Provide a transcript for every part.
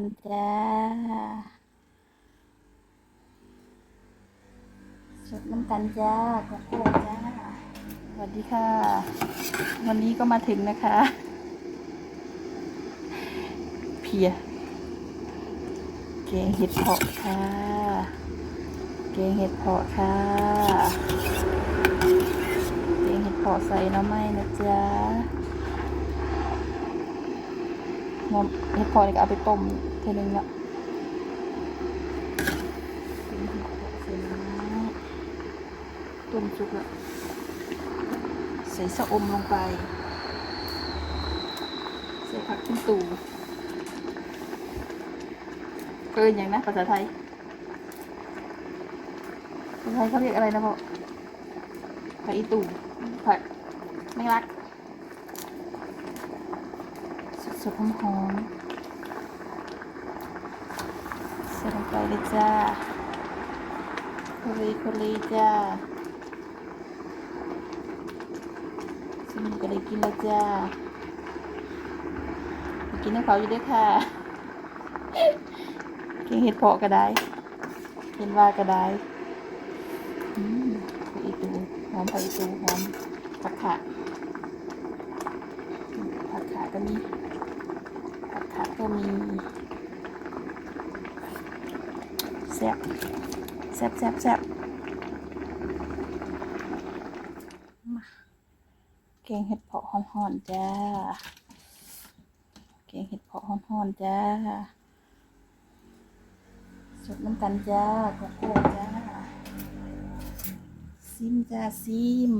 อนจ้าสุดน้ำกันจ้าขอบคุณจ้า สวัสดีค่ะ วันนี้ก็มาถึงนะคะ เพียแกงเห็ดเพาะค่ะ แกงเห็ดเพาะค่ะ แกงเห็ดเพาะใส่น้ำไม้นะจ๊ะเห็ดเพาะนี่ก็เอาไปต้ม เทีนึงละแกงเห็ดเพาะใส่หน้ำไม้ต้มสุกละใส่สะอมลงไป ใส่ผักขึ้นตูเกินอย่างนะภาษาไทยภาษาไทยเขาเรียกอะไรนะพ่อผักอีตูผักไม่รักสดๆหอมๆใส่ลง ไปเลยจ้าโคลีโคลีจ้าซิมก็ได้กินแล้วจ้ากินน้ำเขาอยู่ด้วยค่ะกินเห็ดเพาะก็ได้เห็นว่าก็ได้อืมผักอีตูหอมผักอีตูหอมผักขาผักขาก็มีผักขาก็มีแซ่บแซ่บแซ่บแซ่บมาแกงเห็ดเพาะห่อนๆจ้าแกงเห็ดเพาะห่อนๆจ้าสดน้ำกันจ้าขอบคุณจ้าซิมจ้าซิม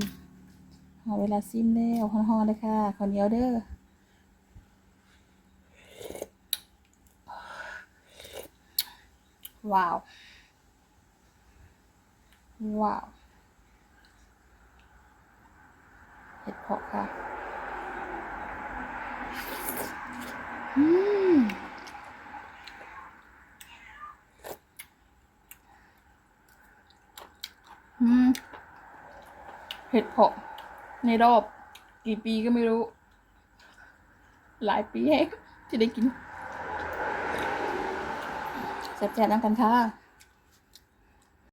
หอเวลาซิมแล้วฮอนๆเลยค่ะข้าวเหนียวเด้อ ว้าวว้าวเห็ดเพาะค่ะอืมอืมเห็ดเพาะในรอบ กี่ปีก็ไม่รู้ หลายปีแฮะที่ได้กิน แซ่บๆนั่งกันค่ะ